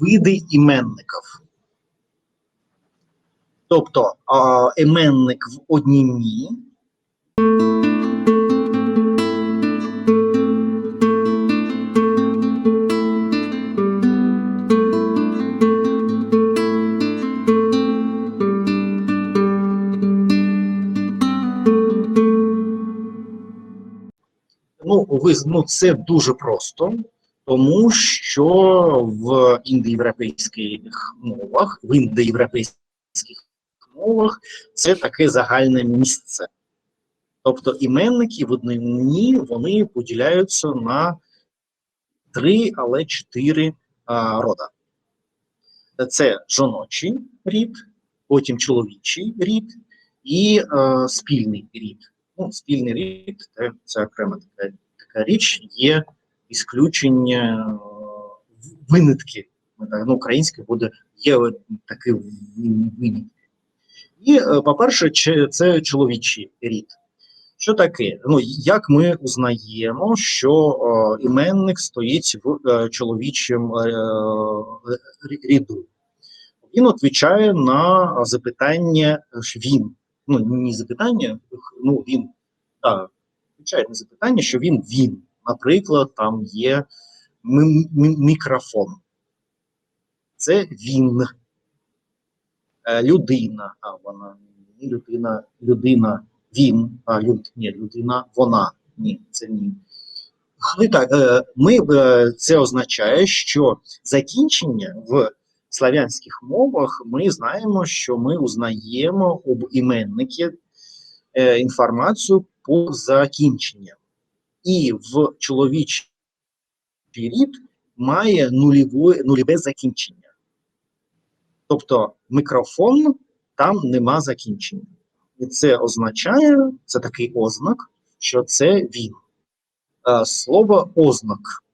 види іменників. Тобто іменник в однінні Ну, ви ну, це дуже просто, тому що в індоєвропейських мовах, в індоєвропейських мовах це таке загальне місце. Тобто іменники в однині вони поділяються на три, але чотири а, рода. Це жіночий рід, потім чоловічий рід і е, спільний рід. Ну, спільний рід це, це окрема така, така річ, є ісключення е, винятки. Ну, українське буде є такий винятки. І, е, по-перше, це чоловічий рід. Що таке? Ну, як ми узнаємо, що е, іменник стоїть в е, чоловічому е, ряду? Він відповідає на запитання ж він. Ну, не запитання, ну він так, відповідає на запитання, що він він. Наприклад, там є мікрофон. Це він. Е, людина, а вона не людина, людина, він, а люд, ні, людина, вона. Ні, це ні. І так, е, ми, е, це означає, що закінчення в славянських мовах ми знаємо, що ми узнаємо об іменники інформацію по закінченням. І в чоловічий рід має нульове, нульове закінчення. Тобто мікрофон там нема закінчення. І це означає, це такий ознак, що це він. Е, Слово ознак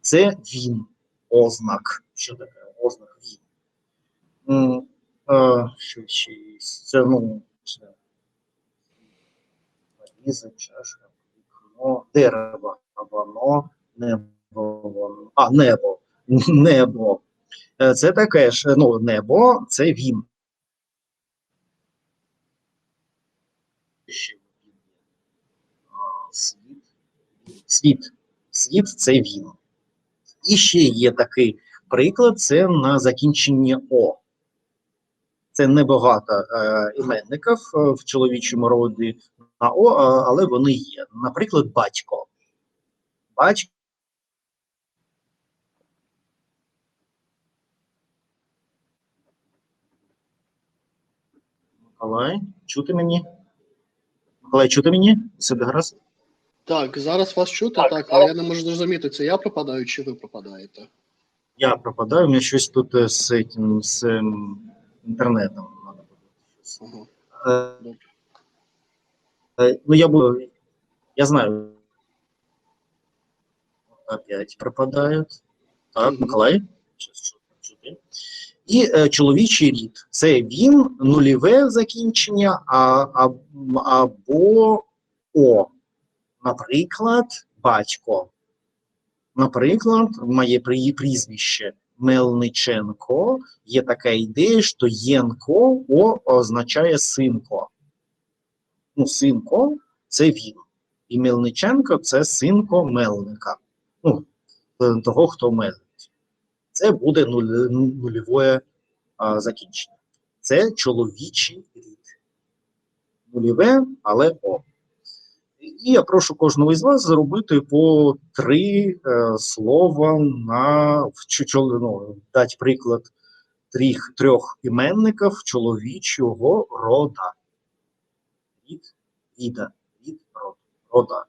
це він. Ознак. Що таке ознак він? Е, Що ще є? Це ну. Це чашка, вікно, дерево, воно, небо, воно. А, небо. Небо. Е, Це таке ж, ну, небо це він. Світ. Світ. Світ це він. І ще є такий приклад: це на закінченні О. Це небагато е, іменників е, в чоловічому роді на О, але вони є. Наприклад, батько. Батько. Миколай, чути мені? Миколай, чути мені? Все гаразд? Так, зараз вас чути, Так, так, але я не можу зрозуміти, це я пропадаю чи ви пропадаєте. Я пропадаю, у мене щось тут е, з, цим, з ем, інтернетом. Ага. Е, е, ну, я буду, я знаю. Опять пропадають. Так, Миколай. І е, чоловічий рід. Це він, нульове закінчення, а, а, або О. Наприклад, батько. Наприклад, моє прізвище Мельниченко. Є така ідея, що Єнко О означає синко. Ну, синко це він. І Мельниченко це синко Мельника. Ну, е, того, хто мелить. Це буде нуль, нульове а, закінчення. Це чоловічий рід. Нульове, але О. І я прошу кожного із вас зробити по три е, слова на ну, дати приклад трьох, трьох іменників чоловічого рода. Рід, ріда, рід, род, рода,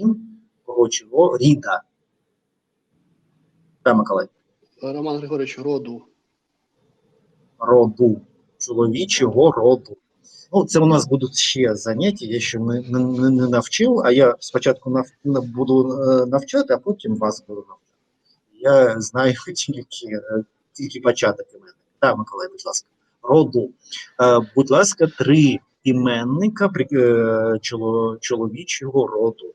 він, кого чого, ріда. Так, Миколай. Роман Григорович, роду. роду, чоловічого роду. Ну, це у нас будуть ще заняття, я ще не, не, не- навчив, а я спочатку нав, буду е, навчати, а потім вас буду навчати. Я знаю тільки, е, тільки початок іменника. Так, Миколай, будь ласка. Роду. Е, будь ласка, три іменника при- е, чоло, чоловічого роду.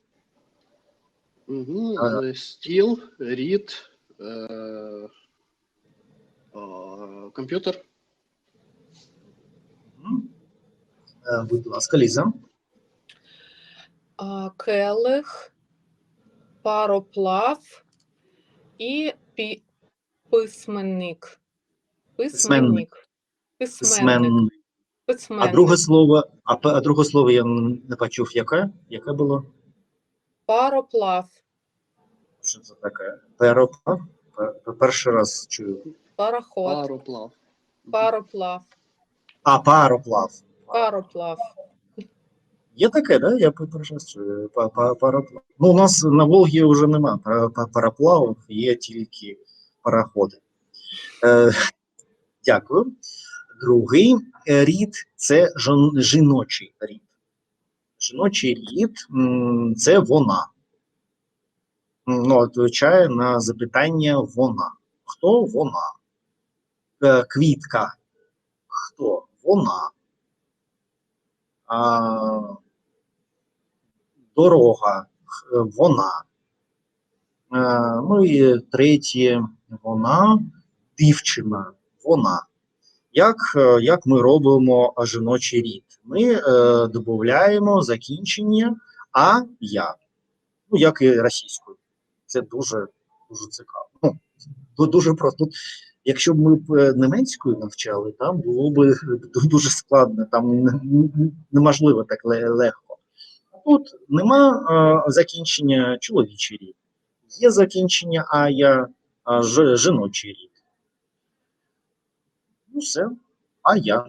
Угу. Ага. Стіл, рід, е, Е, Комп'ютер. Е, Будь ласка, Ліза. Келих, пароплав і пі... письменник. Письменник. Письменник. Письмен. А друге слово, а, а друге слово я не почув, яке? Яке було? Пароплав. Що це таке? Пероплав? Пер- Перший раз чую. Пароход. Пароплав. Пароплав. А, пароплав. Пароплав. Є таке, да? Я перший раз чую. Па- па- Пароплав. Ну, у нас на Волгі вже нема пара- па- пароплавів, є тільки пароходи. Е, дякую. Другий е, рід це жіночий рід. Жіночий рід це вона. Ну, відповідає на запитання вона. Хто вона? Е, Квітка. Хто? Вона. А, дорога. Вона. Е, Ну і третє вона, дівчина, вона. Як, е, як ми робимо е, жіночий рід? Ми е, додаємо закінчення а я. Ну, як і російською. Це дуже, дуже цікаво. Ну, ду- дуже просто. Якщо б ми е, німецькою навчали, там було б дуже складно, там неможливо так легко. Тут нема е, закінчення чоловічий рід. Є закінчення а я, жіночий рід. Ну, все. А я.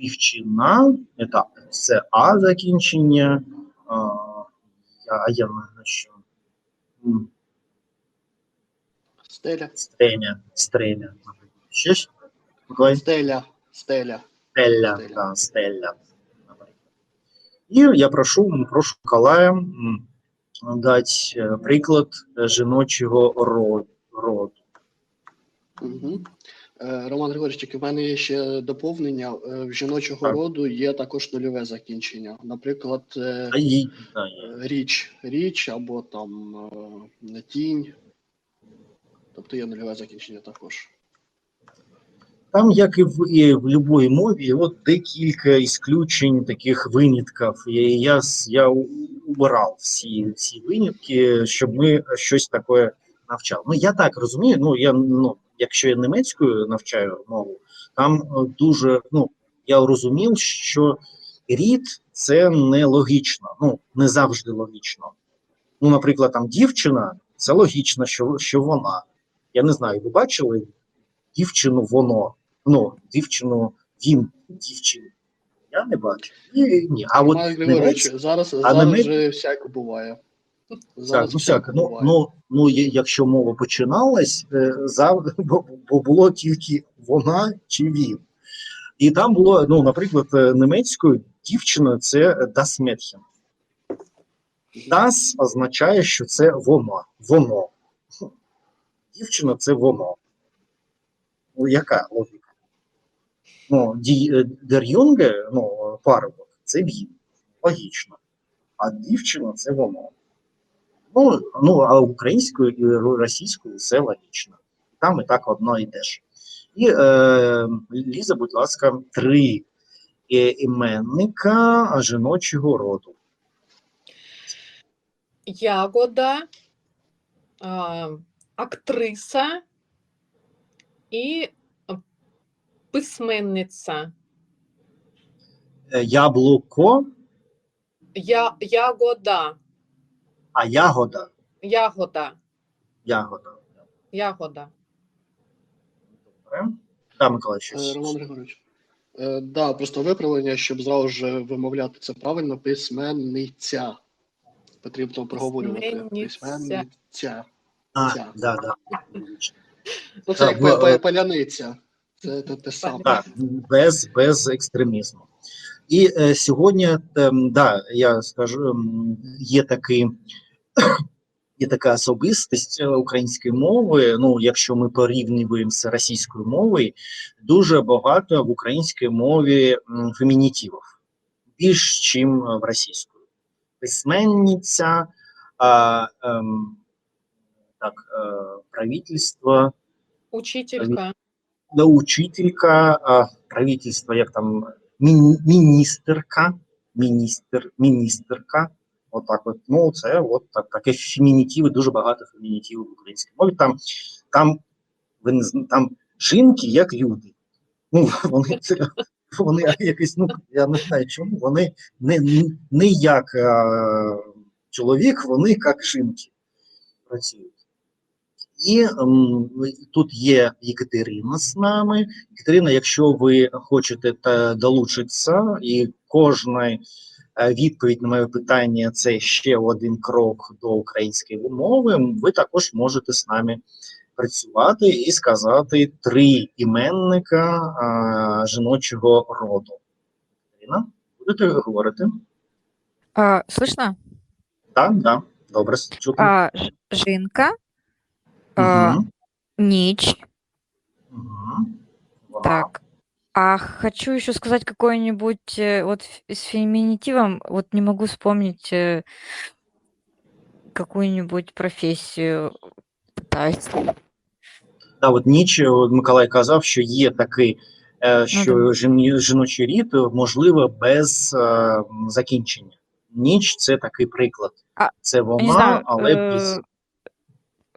Дівчина, це, це А закінчення. А, я, а я на що? Стеля. Стреня, стреня. Ще ж? Миколай? Стеля. Стеля. Стелля, Стеля. да, наприклад. І я прошу, прошу Миколая м, дати е, приклад жіночого роду. Угу. Е, Роман Григорович, тільки в мене є ще доповнення. Е, В жіночого Так. роду є також нульове закінчення. Наприклад, е, річ, річ або там тінь. Тобто є нульове закінчення також. Там, як і в, і в будь-якій мові, от декілька ісключень, таких винятків. І я, я убирав всі, всі винятки, щоб ми щось таке навчали. Ну, я так розумію, ну, я, ну, якщо я німецькою навчаю мову, там е, дуже, ну, я розумів, що рід це не логічно, ну, не завжди логічно. Ну, наприклад, там дівчина, це логічно, що, що вона. Я не знаю, ви бачили дівчину воно, ну, дівчину він, дівчину. Я не бачу. Ні, ні. А от Роман Григорович, зараз, а зараз вже всяке буває. Так, ну всяке. Ну, ну, ну, якщо мова починалась, е, завжди, бо, було тільки вона чи він. І там було, ну, наприклад, е, німецькою дівчина це das Mädchen. Das означає, що це воно. Воно. Дівчина це воно. Ну, яка логіка? Ну, е, der Junge, ну, парубок, це він. Логічно. А дівчина це воно. Ну, ну а українською і російською все логічно. Там і так одно і те ж. І е, Ліза, будь ласка, три е, іменника жіночого роду. Ягода, а, актриса і письменниця. Е, Яблуко, Я, ягода. А ягода. Ягода. Ягода. Ягода. Добре. Так, Миколай, Е, щось. Роман Григорович. Е, да, просто виправлення, щоб зразу ж вимовляти це правильно, письменниця. Потрібно проговорювати. Письменниця. Письменниця. А, да, да. Ну, це Так, як па- паляниця. Це те, те саме. Так, без, без екстремізму. І е, сьогодні, ем, да, я скажу, ем, є такий. Є така особистість е, української мови. Ну, якщо ми порівнюємо з російською мовою, дуже багато в українській мові фемінітивів, більш чим в російської. Письменниця, а, ем, так, е, правительство, Учителька. да, учителька, а, правительство, як там, міністерка, міністер, міністерка, отак от, ну, це от так, таке фемінітиви, дуже багато фемінітивів в українській мові, там, там, ви там жінки як люди, ну, вони, це, вони якось, ну, я не знаю чому, вони не, не як е, чоловік, вони як жінки працюють. І ем, тут є Єкатерина з нами. Єкатерина, якщо ви хочете та долучитися, і кожна е, відповідь на моє питання це ще один крок до української мови, ви також можете з нами працювати і сказати три іменника е, жіночого роду. Єкатерина, будете говорити? А, слышно? Так, так, добре, чутно. А, Ж- Жинка, а, Мгм. Нич. Мгм. Так. А хочу еще сказать какой-нибудь э, вот ф- с феминитивом, вот не могу вспомнить э, какую-нибудь профессию. Пытаюсь. Да, от ніч от Миколай казав, що є такий, е, що да. жін- жіночий рід е, можливо без е, м, закінчення. Ніч це такий приклад. А, це Я не вона, знаю, але без э,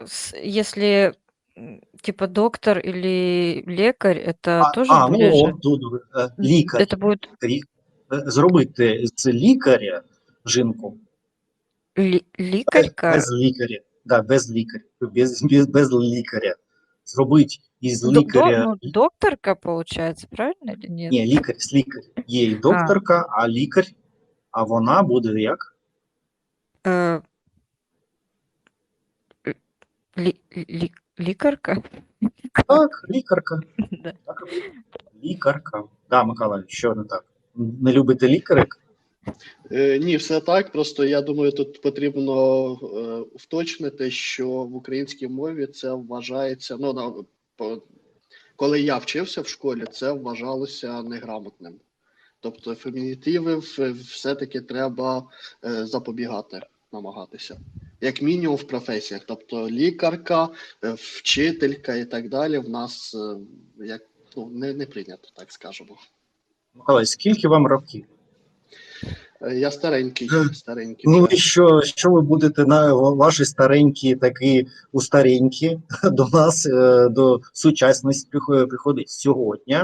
с- если м, типа доктор или лекарь, это а, тоже а, ну ближе. от тут е, лікар. Это будет Лі- е, Зробити з лікаря жінку ли- ликарька. без лікаря. Да, без лікаря. Без, без, без лікаря. Зробити із До- до- лікаря. ну, докторка получается, правильно или нет? Ні, лікар, з лікар. Є і докторка, а лікар, а вона буде як? Э, л- ли- ли- Ликарка? Так, лікарка. Да. Так, лікарка. Да, Миколай, що не так? Не любите лікарик? Е, ні, все так. Просто я думаю, тут потрібно е, уточнити, що в українській мові це вважається. Ну на по- коли я вчився в школі, це вважалося неграмотним. Тобто фемінітиви все-таки треба е, запобігати, намагатися. Як мінімум в професіях, тобто лікарка, е, вчителька і так далі, в нас е, як ну не, не прийнято, так скажемо. Миколай, скільки вам років? Е, Я старенький, Е, старенький. Ну і що, що ви будете на ваші старенькі, такі устаренькі до нас, до сучасності приходить сьогодні.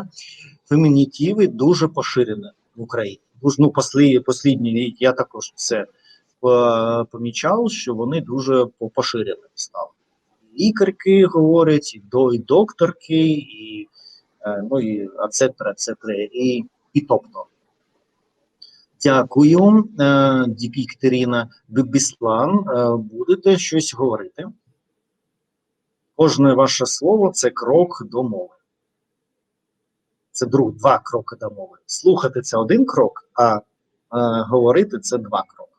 Фемінітиви дуже поширені в Україні. Ну, послі, послідні, я також це помічав, що вони дуже по- поширені стали. Лікарки говорять, і, до, і докторки, і, е, ну, і ацетра, ацетра, і, і тобто. Дякую, е, Діпі Катерина Беслан. Е, Будете щось говорити? Кожне ваше слово це крок до мови. Це друг, два кроки до мови. Слухати це один крок, а е, говорити це два кроки.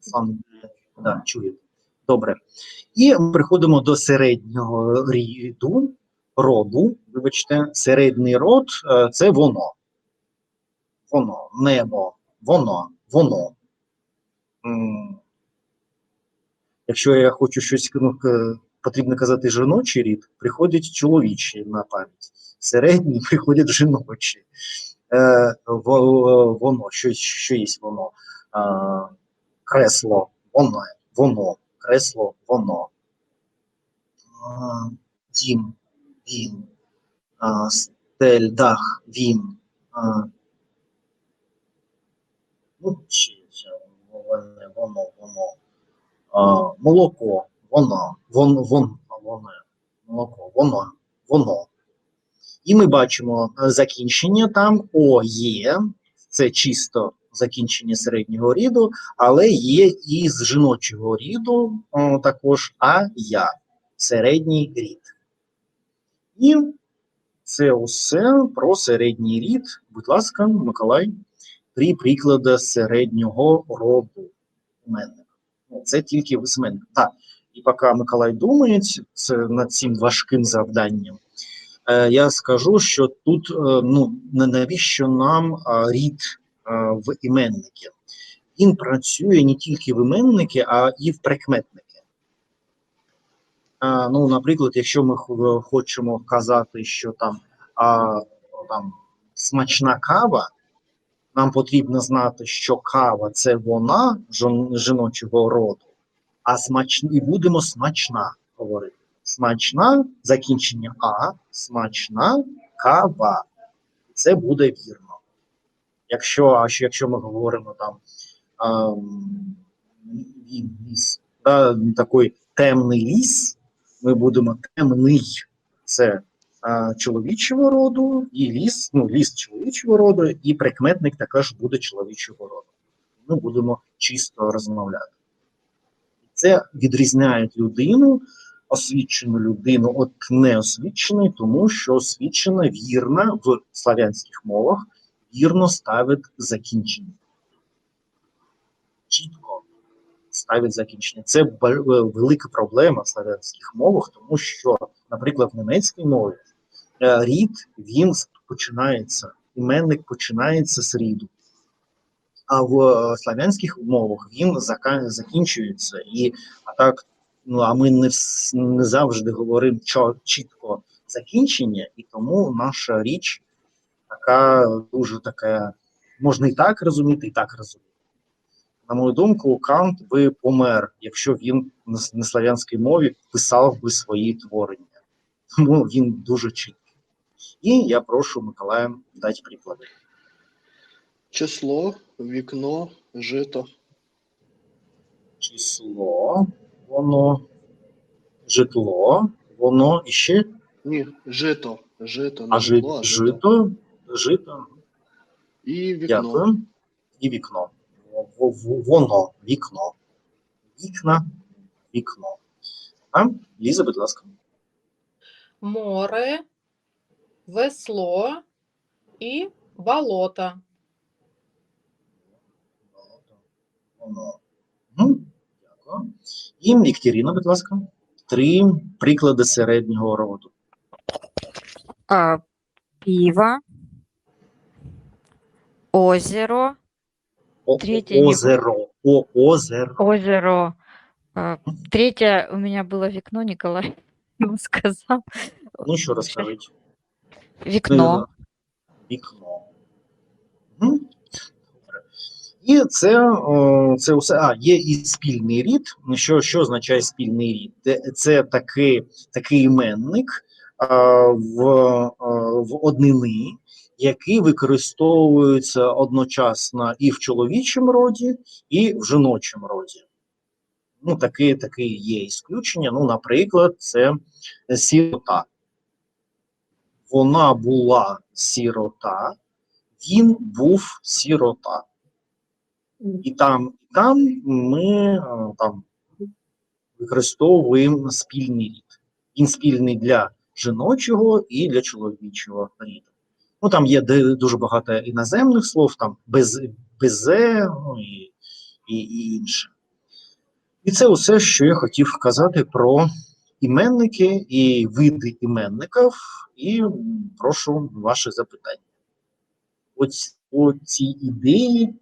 Сам, да, чуєте. Добре. І ми приходимо до середнього ріду, роду. Вибачте, середній род е, це воно воно, небо, воно, воно. Якщо я хочу щось ну, потрібно казати жіночий рід, приходять чоловічі на пам'ять. Середні приходять жіночі. Е, воно, що, що є воно. Кресло, воно, воно, кресло, воно. Дім, він, стель, дах, він. Ну, чи, воно, воно, воно. Молоко, воно, вон, вон, воно, молоко, воно, воно. І ми бачимо е, закінчення там О є, це чисто закінчення середнього ріду, але є і з жіночого ріду також А я, середній рід. І це усе про середній рід. Будь ласка, Миколай три приклади середнього роду. Ну, Це тільки висменник. Так, і поки Миколай думає це над цим важким завданням, е, я скажу, що тут е, ну, навіщо нам рід в іменники? Він працює не тільки в іменники, а і в прикметники. А, ну, наприклад, якщо ми хочемо казати, що там, а, там смачна кава, нам потрібно знати, що кава це вона жіночого роду, а смач... і будемо смачна говорити. Смачна закінчення А, смачна кава. Це буде вірно. Якщо, а якщо ми говоримо там ем, ліс, да, такий темний ліс, ми будемо темний. Це е, чоловічого роду, і ліс, ну, ліс чоловічого роду, і прикметник також буде чоловічого роду. Ми будемо чисто розмовляти. Це відрізняє людину, освічену людину від неосвіченої, тому що освічена вірна в славянських мовах вірно ставить закінчення. Чітко ставить закінчення. Це е, велика проблема в славянських мовах, тому що, наприклад, в німецькій мові е, рід він починається, іменник починається з ріду. А в е, славянських мовах він закінчується. І а так, ну а ми не, не завжди говоримо чітко закінчення, і тому наша річ така дуже така, можна і так розуміти, і так розуміти. На мою думку, Кант би помер, якщо він на славянській мові писав би свої творення. Тому він дуже чіткий. І я прошу Миколая дати приклади. Число, вікно, жито. Число, воно, житло, воно і ще Ні, жито. Жито, не а жи, житло, а жито. жито, жито, І вікно. дякую. І вікно. В- в- Воно, вікно. Вікна, вікно. А? Ліза, будь ласка. Море, весло і болото. Воно. Мгм, Дякую. І Вікторіна, будь ласка. Три приклади середнього роду. А, пиво, озеро, О, Третє не озеро. О, озеро. озеро. А, третье у меня было вікно, Николай ему сказал. Ну що розкажіть? Вікно. Вікно. Мгм. Добре. І це, це все. А, є і спільний рід. Ну, Що, що означає спільний рід? Це, це такий, такий іменник а, в, а, в однини, який використовується одночасно і в чоловічому роді, і в жіночому роді. Ну, таке, таке є ісключення. Ну, наприклад, це сірота. Вона була сірота, він був сірота. І там, і там ми е, там, використовуємо спільний рід. Він спільний для жіночого і для чоловічого ріду. Ну, там є дуже багато іноземних слов, там без, безе, ну, і, і, і інше. І це усе, що я хотів казати про іменники і види іменників, і прошу ваші запитання. Ось цій ідеї,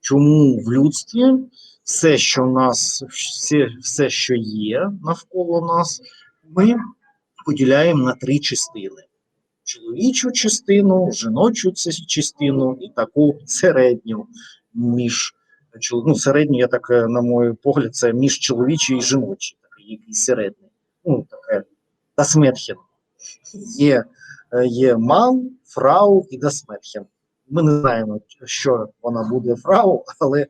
чому в людстві все, що в нас, все, все, що є навколо нас, ми поділяємо на три частини: чоловічу частину, жіночу частину і таку середню між ну, середню, я так, е, на мій погляд, це між чоловічою і жіночою, такий якийсь середній. Ну, таке дасметхен. Є, е, є ман, фрау і дасметхен. Ми не знаємо, що вона буде фрау, але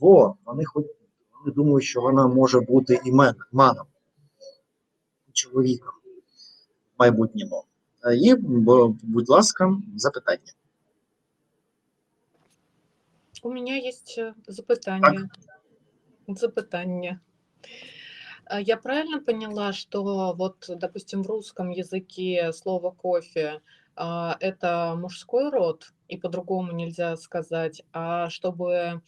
во, вони хоч вони думають, що вона може бути і маном, чоловіком в майбутньому. І, б- будь ласка, запитання. У меня есть э, запытание. Запытание. А Я правильно поняла, что вот, допустим, в русском языке слово кофе это мужской род, и по-другому нельзя сказать, а чтобы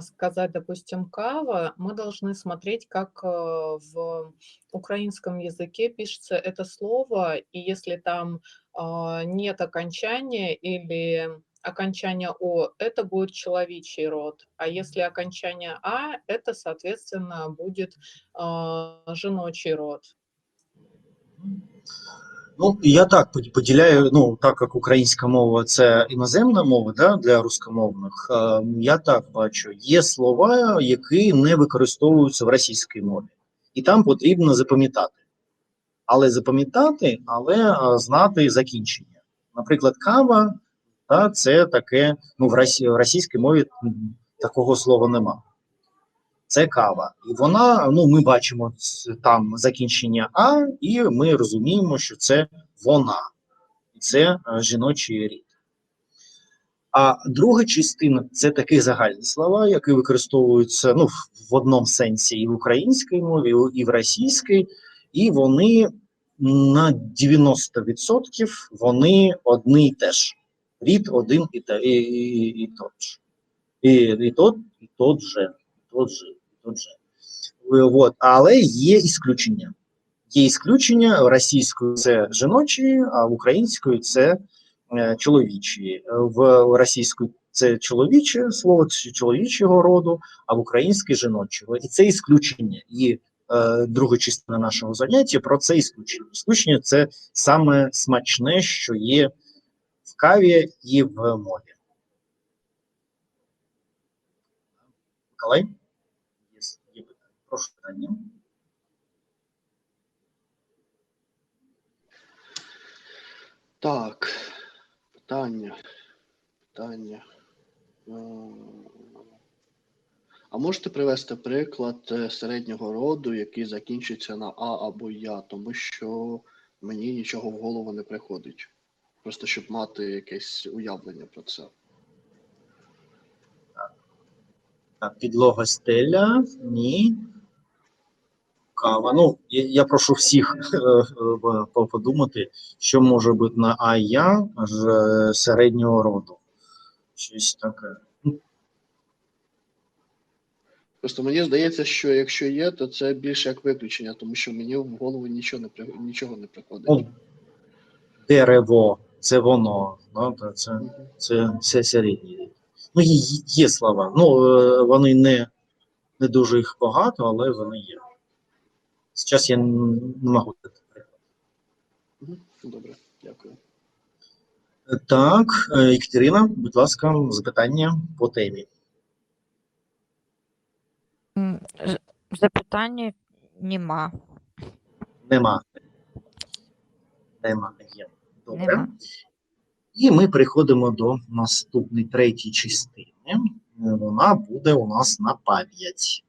сказать, допустим, кава, мы должны смотреть, как э, в украинском языке пишется это слово, и если там а, нет окончания или окончание О, это будет человечий род, а если окончание А, это, соответственно, будет а, женочий род. Ну, я так поділяю, ну, так як українська мова це іноземна мова да, для рускомовних, я так бачу, є слова, які не використовуються в російській мові, і там потрібно запам'ятати. Але запам'ятати, але знати закінчення. Наприклад, кава, та, це таке, ну, в російській мові такого слова нема. Це кава. І вона, ну, ми бачимо там закінчення А, і ми розуміємо, що це вона. І це е, жіночий рід. А друга частина це такі загальні слова, які використовуються ну, в- одному сенсі і в українській мові, і в російській, і вони на 90% вони одні і те ж. Рід один і, те, і, і, і тот же. І, і, тот, і тот же, і і тот же. Вот. Але є ісключення. Є ісключення російською це жіночі, а українською це е, чоловічі. В російською це чоловіче слово чоловічого роду, а в українській жіночого. І це ісключення. І е, друга частина нашого заняття про це ісключення. Ісключення це саме смачне, що є в каві і в мові. Миколай? Питання. Так, питання. Питання. Е, А можете привести приклад е, середнього роду, який закінчується на А або Я, тому що мені нічого в голову не приходить. Просто щоб мати якесь уявлення про це. Так, підлога стеля, ні. Кава. Ну, я, я прошу всіх е, е, подумати, що може бути на ая з е, середнього роду. Щось таке. Просто мені здається, що якщо є, то це більше як виключення, тому що мені в голову нічого не нічого не приходить. Ну, дерево, це воно. Да, це, це, це середній. Ну, є, є слова. Ну, вони не, не дуже їх багато, але вони є. Зараз я не можу дати приклад. Добре, дякую. Так, е, Екатерина, будь ласка, запитання по темі. Запитання нема. Нема. Немає. Добре. Нема. І ми переходимо до наступної третьої частини. Е, Вона буде у нас на пам'ять.